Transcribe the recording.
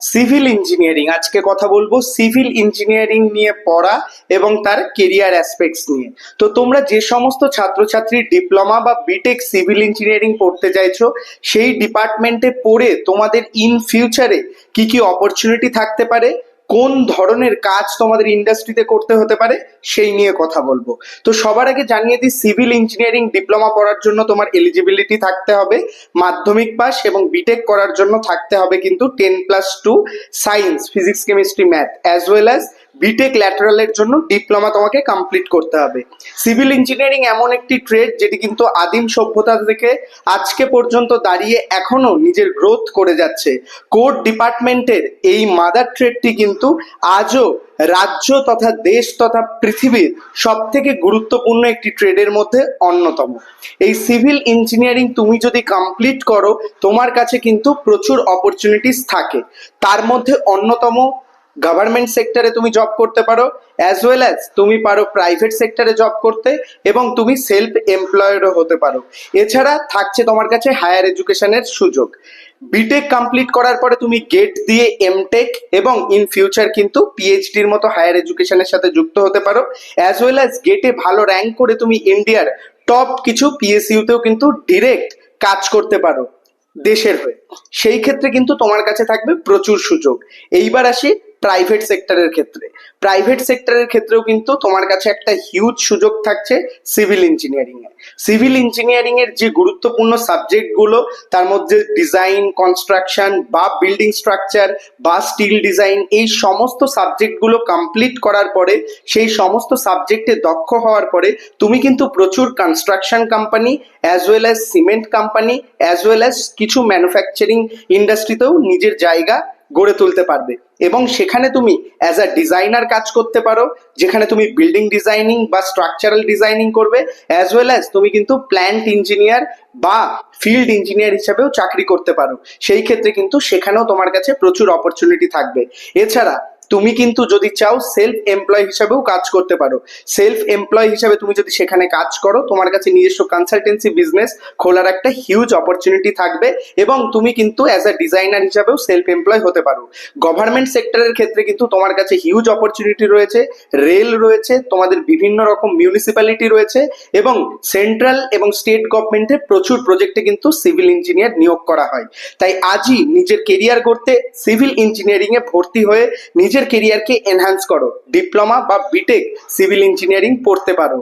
Civil engineering. আজকে কথা বলব সিভিল ইঞ্জিনিয়ারিং নিয়ে পড়া এবং তার কেরিয়ার অ্যাসপেক্টস নিয়ে। তো তোমরা যে সমস্ত ছাত্রছাত্রী ডিপ্লোমা বা বিটেক সিভিল ইঞ্জিনিয়ারিং পড়তে চাইছো, সেই ডিপার্টমেন্টে পড়ে তোমাদের ইন ফিউচারে কি কি অপরচুনিটি থাকতে পারে? কোন ধরনের কাজ তোমাদের ইন্ডাস্ট্রিতে করতে হতে পারে সেই নিয়ে কথা বলব। তো সবার আগে জানিয়ে দিই সিভিল ইঞ্জিনিয়ারিং ডিপ্লোমা করার জন্য তোমার এলিজিবিলিটি থাকতে হবে, মাধ্যমিক পাস এবং বিটেক করার জন্য থাকতে হবে কিন্তু ten plus two science physics chemistry math as well as BTech ল্যাটারালের জন্য ডিপ্লোমা তোমাকে কমপ্লিট করতে হবে। সিভিল ইঞ্জিনিয়ারিং এমন একটি ট্রেড যেটি কিন্তু আদিম সভ্যতা থেকে আজকে পর্যন্ত দাঁড়িয়ে এখনও নিজের গ্রোথ করে যাচ্ছে। কোড ডিপার্টমেন্টের এই মাদার ট্রেডটি কিন্তু আজও রাজ্য তথা দেশ তথা পৃথিবীর সব থেকে গুরুত্বপূর্ণ একটি ট্রেডের মধ্যে অন্যতম। এই সিভিল ইঞ্জিনিয়ারিং তুমি যদি কমপ্লিট করো, তোমার কাছে কিন্তু প্রচুর অপরচুনিটিস থাকে। তার মধ্যে অন্যতম গভর্নমেন্ট সেক্টরে তুমি জব করতে পারো অ্যাজ ওয়েল অ্যাজ তুমি পারো প্রাইভেট সেক্টরে জব করতে এবং তুমি সেলফ এমপ্লয়েডও হতে পারো। এছাড়া থাকছে তোমার কাছে হায়ার এডুকেশনের সুযোগ। বিটেক কমপ্লিট করার পরে তুমি গেট দিয়ে এমটেক এবং ইন ফিউচার কিন্তু পিএইচডির মতো হায়ার এডুকেশনের সাথে যুক্ত হতে পারো। অ্যাজ ওয়েল অ্যাজ গেটে ভালো র্যাঙ্ক করে তুমি ইন্ডিয়ার টপ কিছু পিএসইউতেও কিন্তু ডিরেক্ট কাজ করতে পারো দেশের হয়ে। সেই ক্ষেত্রে কিন্তু তোমার কাছে থাকবে প্রচুর সুযোগ। এইবার আসি প্রাইভেট সেক্টরের ক্ষেত্রে। প্রাইভেট সেক্টরের ক্ষেত্রেও কিন্তু তোমার কাছে একটা হিউজ সুযোগ থাকছে সিভিল ইঞ্জিনিয়ারিং এ সিভিল ইঞ্জিনিয়ারিং এর যে গুরুত্বপূর্ণ সাবজেক্টগুলো তার মধ্যে ডিজাইন কনস্ট্রাকশন বা বিল্ডিং স্ট্রাকচার বা স্টিল ডিজাইন এই সমস্ত সাবজেক্টগুলো কমপ্লিট করার পরে, সেই সমস্ত সাবজেক্টে দক্ষ হওয়ার পরে, তুমি কিন্তু প্রচুর construction company as well as cement company as well as কিছু ম্যানুফ্যাকচারিং ইন্ডাস্ট্রিতেও নিজের জায়গা গড়ে তুলতে পারবে। এবং সেখানে তুমি অ্যাজ আ ডিজাইনার কাজ করতে পারো, যেখানে তুমি বিল্ডিং ডিজাইনিং বা স্ট্রাকচারাল ডিজাইনিং করবে অ্যাজ ওয়েল অ্যাজ তুমি কিন্তু প্ল্যান্ট ইঞ্জিনিয়ার বা ফিল্ড ইঞ্জিনিয়ার হিসাবেও চাকরি করতে পারো। সেই ক্ষেত্রে কিন্তু সেখানেও তোমার কাছে প্রচুর অপরচুনিটি থাকবে। এছাড়া তুমি কিন্তু যদি চাও সেলফ এমপ্লয় হিসাবেও কাজ করতে পারো। সেলফ এমপ্লয় হিসাবে তুমি যদি সেখানে কাজ করো, তোমার কাছে নিজস্ব কনসালটেন্সি বিজনেস খোলার একটা হিউজ অপরচুনিটি থাকবে এবং তুমি কিন্তু অ্যাজ আ ডিজাইনার হিসাবেও সেলফ এমপ্লয় হতে পারো। গভর্নমেন্ট সেক্টরের ক্ষেত্রে কিন্তু তোমার কাছে হিউজ অপরচুনিটি রয়েছে রেল রয়েছে, তোমাদের বিভিন্ন রকম মিউনিসিপ্যালিটি রয়েছে এবং সেন্ট্রাল এবং স্টেট গভর্নমেন্টের প্রচুর প্রজেক্টে কিন্তু সিভিল ইঞ্জিনিয়ার নিয়োগ করা হয়। তাই আজই নিজের কেরিয়ার করতে সিভিল ইঞ্জিনিয়ারিং এ ভর্তি হয়ে নিজের কেরিয়ারকে এনহ্যান্স করো। ডিপ্লোমা বা বিটেক সিভিল ইঞ্জিনিয়ারিং পড়তে পারো।